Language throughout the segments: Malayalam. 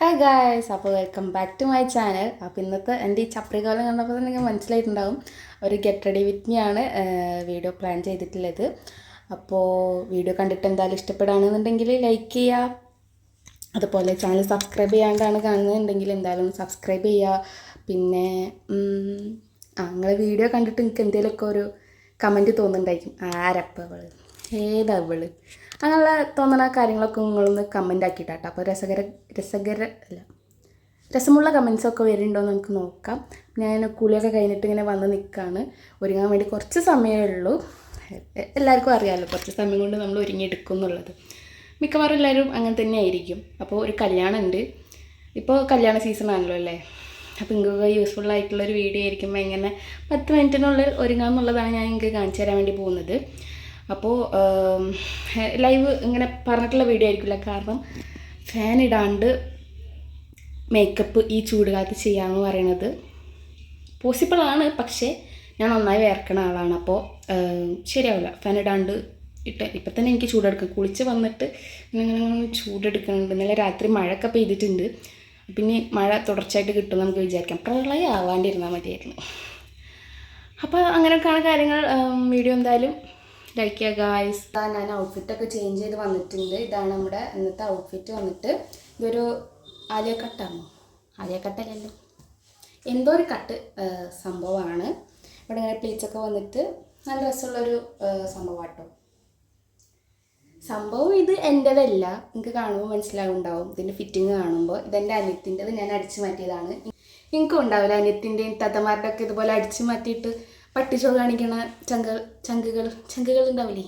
ഹായ് ഗായ്സ് അപ്പോൾ welcome back to my channel അപ്പോൾ ഇന്നത്തെ എന്റെ ഈ ചപ്രികാലം കണ്ടപ്പോൾ തന്നെ നിങ്ങൾക്ക് മനസ്സിലായിട്ടുണ്ടാവും. ഒരു ഗെറ്റ് റെഡി വിത്ത് ആണ് വീഡിയോ പ്ലാൻ ചെയ്തിട്ടുള്ളത്. അപ്പോൾ വീഡിയോ കണ്ടിട്ട് എന്തായാലും ഇഷ്ടപ്പെടുകയാണെന്നുണ്ടെങ്കിൽ ലൈക്ക് ചെയ്യുക. അതുപോലെ ചാനൽ സബ്സ്ക്രൈബ് ചെയ്യാണ്ടാണ് കാണുന്നതെന്നുണ്ടെങ്കിൽ എന്തായാലും സബ്സ്ക്രൈബ് ചെയ്യുക. പിന്നെ അങ്ങനെ വീഡിയോ കണ്ടിട്ട് നിങ്ങൾക്ക് എന്തെങ്കിലുമൊക്കെ ഒരു കമന്റ് തോന്നുന്നുണ്ടായിരിക്കും. ആരപ്പവൾ? ഏതവൾ? അങ്ങനെയുള്ള തോന്നുന്ന കാര്യങ്ങളൊക്കെ നിങ്ങളൊന്ന് കമന്റ് ആക്കിയിട്ടാട്ടോ. അപ്പോൾ രസകര രസകര അല്ല രസമുള്ള കമൻസൊക്കെ വരുന്നുണ്ടോ എന്ന് നമുക്ക് നോക്കാം. ഞാൻ കുളിയൊക്കെ കഴിഞ്ഞിട്ട് ഇങ്ങനെ വന്ന് നിൽക്കുകയാണ് ഒരുങ്ങാൻ വേണ്ടി കുറച്ച് സമയമേ ഉള്ളൂ. എല്ലാവർക്കും അറിയാമല്ലോ കുറച്ച് സമയം കൊണ്ട് നമ്മൾ ഒരുങ്ങിയെടുക്കും എന്നുള്ളത്. മിക്കവാറും എല്ലാവരും അങ്ങനെ തന്നെ ആയിരിക്കും അപ്പോൾ ഒരു കല്യാണം ഉണ്ട് ഇപ്പോൾ കല്യാണ സീസൺ ആണല്ലോ അല്ലേ? അപ്പോൾ നിങ്ങൾക്ക് യൂസ്ഫുൾ ആയിട്ടുള്ളൊരു വീഡിയോ ആയിരിക്കുമ്പോൾ എങ്ങനെ പത്ത് മിനിറ്റിനുള്ളിൽ ഒരുങ്ങാമെന്നുള്ളതാണ് ഞാൻ നിങ്ങൾക്ക് കാണിച്ചു തരാൻ വേണ്ടി പോകുന്നത്. അപ്പോൾ ലൈവ് ഇങ്ങനെ പറഞ്ഞിട്ടുള്ള വീഡിയോ ആയിരിക്കില്ല. കാരണം ഫാൻ ഇടാണ്ട് മേക്കപ്പ് ഈ ചൂടുകാലത്ത് ചെയ്യാമെന്ന് പറയണത് പോസിബിളാണ് പക്ഷേ ഞാൻ നന്നായി വേർക്കണ ആളാണ്. അപ്പോൾ ശരിയാവില്ല. ഫാൻ ഇടാണ്ട് ഇട്ട് ഇപ്പം തന്നെ എനിക്ക് ചൂടെടുക്കാം. കുളിച്ച് വന്നിട്ട് ഇങ്ങനെ ചൂടെടുക്കുന്നുണ്ട് ഇന്നലെ രാത്രി മഴയൊക്കെ പെയ്തിട്ടുണ്ട്. പിന്നെ മഴ തുടർച്ചയായിട്ട് കിട്ടും നമുക്ക് വിചാരിക്കാം. പ്രളയം ആവാണ്ടിരുന്നാൽ മതിയായിരുന്നു. അപ്പോൾ അങ്ങനെയൊക്കെയാണ് കാര്യങ്ങൾ. വീഡിയോ എന്തായാലും ലൈക്ക് ഗായ്സ് ഞാൻ ഔട്ട്ഫിറ്റൊക്കെ ചേഞ്ച് ചെയ്ത് വന്നിട്ടുണ്ട്. ഇതാണ് നമ്മുടെ ഇന്നത്തെ ഔട്ട്ഫിറ്റ് വന്നിട്ട്. ഇതൊരു ആലിയ കട്ടാണോ? ആലിയ കട്ടല്ലല്ലോ എന്തോ ഒരു കട്ട് സംഭവമാണ്. ഇവിടെ ഇങ്ങനെ പ്ലീച്ചൊക്കെ വന്നിട്ട് നല്ല രസമുള്ളൊരു സംഭവമാട്ടോ. സംഭവം ഇത് എന്റെതല്ല നിങ്ങൾക്ക് കാണുമ്പോൾ മനസ്സിലാവുണ്ടാവും. ഇതിന്റെ ഫിറ്റിങ് കാണുമ്പോൾ ഇതെന്റെ അനിയത്തിന്റെത് ഞാൻ അടിച്ചു മാറ്റിയതാണ്. നിങ്ങൾക്കും ഉണ്ടാവില്ല. അനിയത്തിന്റെയും തത്തമാരുടെ ഒക്കെ ഇതുപോലെ അടിച്ചു മാറ്റിയിട്ട് പട്ടിച്ചോ കാണിക്കണ ചങ്ക ചങ്കുകൾ ചങ്കുകൾ ഉണ്ടാവില്ലേ?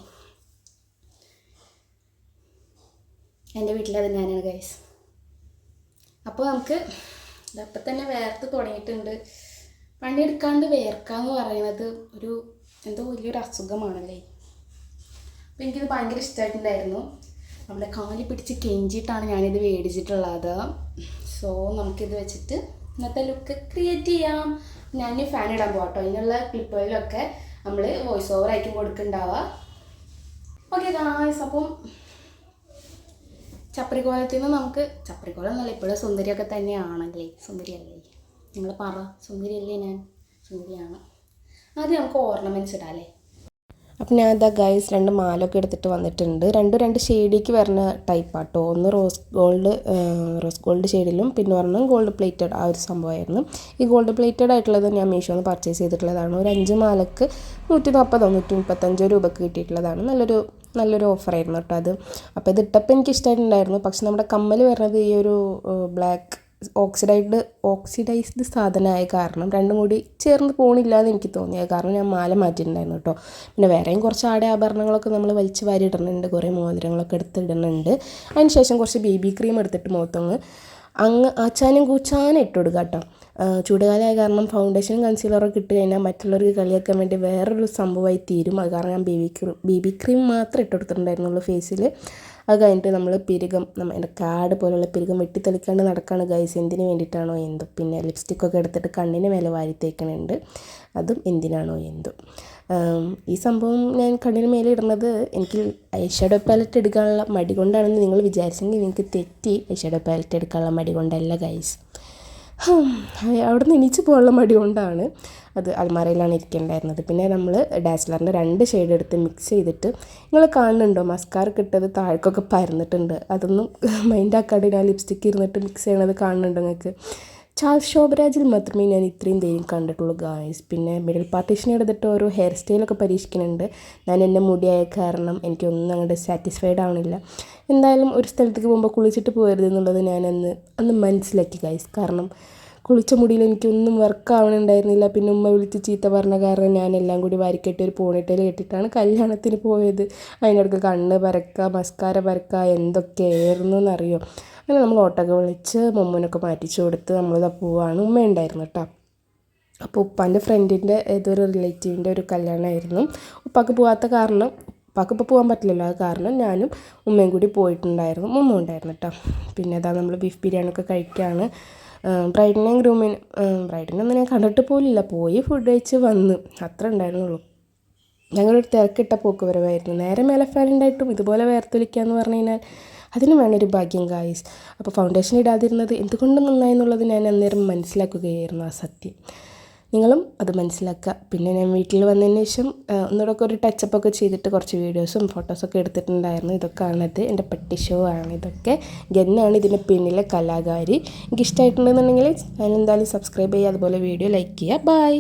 എന്റെ വീട്ടിലത് ഞാനാണ് ഗൈസ് അപ്പോൾ നമുക്ക് ഇതപ്പം തന്നെ വേർത്ത് തുടങ്ങിയിട്ടുണ്ട്. പണിയെടുക്കാണ്ട് വേർക്കാന്ന് പറയുന്നത് ഒരു എന്തോ വലിയൊരു അസുഖമാണല്ലേ? അപ്പോൾ എനിക്കിത് ഭയങ്കര ഇഷ്ടമായിട്ടുണ്ടായിരുന്നു. നമ്മുടെ കാലി പിടിച്ച് കെഞ്ചിയിട്ടാണ് ഞാനിത് മേടിച്ചിട്ടുള്ളത്. സോ നമുക്കിത് വെച്ചിട്ട് ഇന്നത്തെ ലുക്ക് ക്രിയേറ്റ് ചെയ്യാം. ഞാൻ ഫാൻ ഇടാൻ പോകാം കേട്ടോ ഇതിനുള്ള ക്ലിപ്പുകളിലൊക്കെ നമ്മൾ വോയിസ് ഓവർ ആയിരിക്കും കൊടുക്കുന്നുണ്ടാവുക ഓക്കെ ഗായ്സ് അപ്പം ചപ്രികോലത്തിൽ നിന്ന് നമുക്ക് ചപ്രികോലം എന്നല്ല ഇപ്പോഴും സുന്ദരിയൊക്കെ തന്നെയാണല്ലേ? സുന്ദരിയല്ലേ? നിങ്ങൾ പറ സുന്ദരിയല്ലേ ഞാൻ? സുന്ദരിയാണ്. ആദ്യം നമുക്ക് ഓർണമെന്റ്സ് ഇടാം അല്ലേ? അപ്പം ഞാൻ ഇതാ ഗൈസ് രണ്ട് മാലൊക്കെ എടുത്തിട്ട് വന്നിട്ടുണ്ട്. രണ്ട് രണ്ട് ഷെയ്ഡിലേക്ക് വരുന്ന ടൈപ്പാട്ടോ ഒന്ന് റോസ് ഗോൾഡ് റോസ് ഗോൾഡ് ഷെയ്ഡിലും പിന്നെ പറഞ്ഞാൽ ഗോൾഡ് പ്ലേറ്റഡ് ആ ഒരു സംഭവമായിരുന്നു. ഈ ഗോൾഡ് പ്ലേറ്റഡ് ആയിട്ടുള്ളത് ഞാൻ മീഷോന്ന് പർച്ചേസ് ചെയ്തിട്ടുള്ളതാണ്. ഒരു അഞ്ച് മാലക്ക് നൂറ്റി നാൽപ്പതോ നൂറ്റി മുപ്പത്തഞ്ചോ രൂപക്ക് കിട്ടിയിട്ടുള്ളതാണ്. നല്ലൊരു നല്ലൊരു ഓഫറായിരുന്നു കേട്ടോ അത്. അപ്പോൾ ഇത് ഇട്ടപ്പോൾ എനിക്ക് ഇഷ്ടമായിട്ടുണ്ടായിരുന്നു പക്ഷെ നമ്മുടെ കമ്മൽ വരുന്നത് ഈ ഒരു ബ്ലാക്ക് ഓക്സിഡൈഡ് ഓക്സിഡൈസ്ഡ് സാധനമായ കാരണം രണ്ടും കൂടി ചേർന്ന് പോണില്ല എന്ന് എനിക്ക് തോന്നിയത് കാരണം ഞാൻ മാല മാറ്റിയിട്ടുണ്ടായിരുന്നു കേട്ടോ. പിന്നെ വേറെയും കുറച്ച് ആടെ ആഭരണങ്ങളൊക്കെ നമ്മൾ വലിച്ചു വാരി ഇടുന്നുണ്ട് കുറേ മോതിരങ്ങളൊക്കെ എടുത്തിടുന്നുണ്ട്. അതിന് ശേഷം കുറച്ച് ബേബി ക്രീം എടുത്തിട്ട് മുഖത്തൊന്ന് അങ്ങ് ആച്ചാനും കൂച്ചാനും ഇട്ട് കൊടുക്കുക കേട്ടോ. ചൂടുകാലമായ കാരണം ഫൗണ്ടേഷനും കൺസീലറൊക്കെ ഇട്ട് കഴിഞ്ഞാൽ മറ്റുള്ളവർക്ക് കളിയാക്കാൻ വേണ്ടി വേറൊരു സംഭവമായി തീരും. അത് കാരണം ഞാൻ ബേബി ക്രീം ബേബി ക്രീം മാത്രമേ ഇട്ട് കൊടുത്തിട്ടുണ്ടായിരുന്നുള്ളൂ ഫേസിൽ അത് കഴിഞ്ഞിട്ട് നമ്മൾ പിരുകം നമ്മൾ എന്റെ കാട് പോലുള്ള പിരുകം വെട്ടിത്തെളിക്കാണ്ട് നടക്കുകയാണ് ഗൈസ് എന്തിനു വേണ്ടിയിട്ടാണോ എന്തോ. പിന്നെ ലിപ്സ്റ്റിക്കൊക്കെ എടുത്തിട്ട് കണ്ണിന് മേലെ വാരി തേക്കണുണ്ട്. അതും എന്തിനാണോ എന്തോ. ഈ സംഭവം ഞാൻ കണ്ണിന് മേലെ ഇടുന്നത് എനിക്ക് ഐഷാഡോ പാലറ്റ് എടുക്കാനുള്ള മടി കൊണ്ടാണെന്ന് നിങ്ങൾ വിചാരിച്ചെങ്കിൽ നിങ്ങൾക്ക് തെറ്റി ഐഷാഡോ പാലറ്റ് എടുക്കാനുള്ള മടി കൊണ്ടല്ല ഗൈസ് അവിടെ നിന്ന് എണീച്ച് പോകാനുള്ള മടി കൊണ്ടാണ്. അത് അൽമാരയിലാണ് ഇരിക്കേണ്ടായിരുന്നത്. പിന്നെ നമ്മൾ ഡാസ്ലറിന്റെ രണ്ട് ഷെയ്ഡ് എടുത്ത് മിക്സ് ചെയ്തിട്ട് നിങ്ങൾ കാണുന്നുണ്ടോ? മസ്കാർ കിട്ടത് താഴേക്കൊക്കെ പരന്നിട്ടുണ്ട്. അതൊന്നും ആക്കാണ്ട് ഞാൻ ലിപ്സ്റ്റിക്ക് ഇരുന്നിട്ട് മിക്സ് ചെയ്യണത് കാണുന്നുണ്ടോ നിങ്ങൾക്ക് ചാൾസ് ശോഭരാജിൽ മാത്രമേ ഞാൻ ഇത്രയും ധൈര്യം കണ്ടിട്ടുള്ളൂ ഗായ്സ് പിന്നെ മിഡിൽ പാർട്ടീഷൻ എടുത്തിട്ട് ഓരോ ഹെയർ സ്റ്റൈലൊക്കെ പരീക്ഷിക്കുന്നുണ്ട്. ഞാൻ എന്റെ മുടിയായ കാരണം എനിക്കൊന്നും അങ്ങോട്ട് സാറ്റിസ്ഫൈഡ് ആവണില്ല. എന്തായാലും ഒരു സ്ഥലത്തേക്ക് പോകുമ്പോൾ കുളിച്ചിട്ട് പോകരുത് എന്നുള്ളത് ഞാൻ അന്ന് അന്ന് മനസ്സിലാക്കി ഗായ്സ് കാരണം കുളിച്ച മുടിയിൽ എനിക്കൊന്നും വർക്ക് ആവണുണ്ടായിരുന്നില്ല പിന്നെ ഉമ്മ വിളിച്ച് ചീത്ത പറഞ്ഞ കാരണം ഞാനെല്ലാം കൂടി വാരിക്കെട്ടി ഒരു പോണിട്ടയിൽ കെട്ടിയിട്ടാണ് കല്യാണത്തിന് പോയത്. അതിനിടയ്ക്ക് കണ്ണ് പരക്കുക മസ്കാര പരക്കുക എന്തൊക്കെയായിരുന്നു എന്നറിയോ? അങ്ങനെ നമ്മൾ ഓട്ടോക്കെ വിളിച്ച് മമ്മൂനൊക്കെ മാറ്റിച്ചു കൊടുത്ത് നമ്മളിതാ പോവാണ്. ഉമ്മ ഉണ്ടായിരുന്നു കേട്ടോ. അപ്പോൾ ഉപ്പാന്റെ ഫ്രണ്ടിന്റെ ഏതൊരു റിലേറ്റീവിന്റെ ഒരു കല്യാണമായിരുന്നു. ഉപ്പാക്ക് പോകാത്ത കാരണം ഉപ്പാക്ക് ഇപ്പോൾ പോകാൻ പറ്റില്ലല്ലോ. അത് കാരണം ഞാനും ഉമ്മയും കൂടി പോയിട്ടുണ്ടായിരുന്നു. ഉമ്മ ഉണ്ടായിരുന്നു കേട്ടോ. പിന്നെ അതാ നമ്മൾ ബീഫ് ബിരിയാണി ഒക്കെ കഴിക്കുകയാണ്. ബ്രൈഡിനെയും ഗ്രൂമിനും ബ്രൈഡിനൊന്നും ഞാൻ കണ്ടിട്ട് പോലില്ല. പോയി ഫുഡ് കഴിച്ച് വന്ന്. അത്ര ഉണ്ടായിരുന്നുള്ളൂ. ഞങ്ങളൊരു തിരക്കിട്ട പോക്ക് വരവായിരുന്നു നേരെ മേലെ ഫാൻ ഉണ്ടായിട്ടും ഇതുപോലെ വേർത്തൊലിക്കുക എന്ന് പറഞ്ഞു കഴിഞ്ഞാൽ അതിന് വേണൊരു ഭാഗ്യം ഗായ്സ് അപ്പോൾ ഫൗണ്ടേഷൻ ഇടാതിരുന്നത് എന്തുകൊണ്ട് നന്നായി എന്നുള്ളത് ഞാൻ അന്നേരം മനസ്സിലാക്കുകയായിരുന്നു ആ സത്യം. നിങ്ങളും അത് മനസ്സിലാക്കുക. പിന്നെ ഞാൻ വീട്ടിൽ വന്നതിന് ശേഷം ഒന്നുകൂടെ ഒരു ടച്ചപ്പ് ഒക്കെ ചെയ്തിട്ട് കുറച്ച് വീഡിയോസും ഫോട്ടോസൊക്കെ എടുത്തിട്ടുണ്ടായിരുന്നു. ഇതൊക്കെ ആണത്. എന്റെ പട്ടി ഷോ ആണ് ഇതൊക്കെ. ഗന്നാണ് ഇതിന്റെ പിന്നിലെ കലാകാരി. എനിക്ക് ഇഷ്ടമായിട്ടുണ്ടെന്നുണ്ടെങ്കിൽ ഞാൻ എന്തായാലും സബ്സ്ക്രൈബ് ചെയ്യുക. അതുപോലെ വീഡിയോ ലൈക്ക് ചെയ്യുക. ബൈ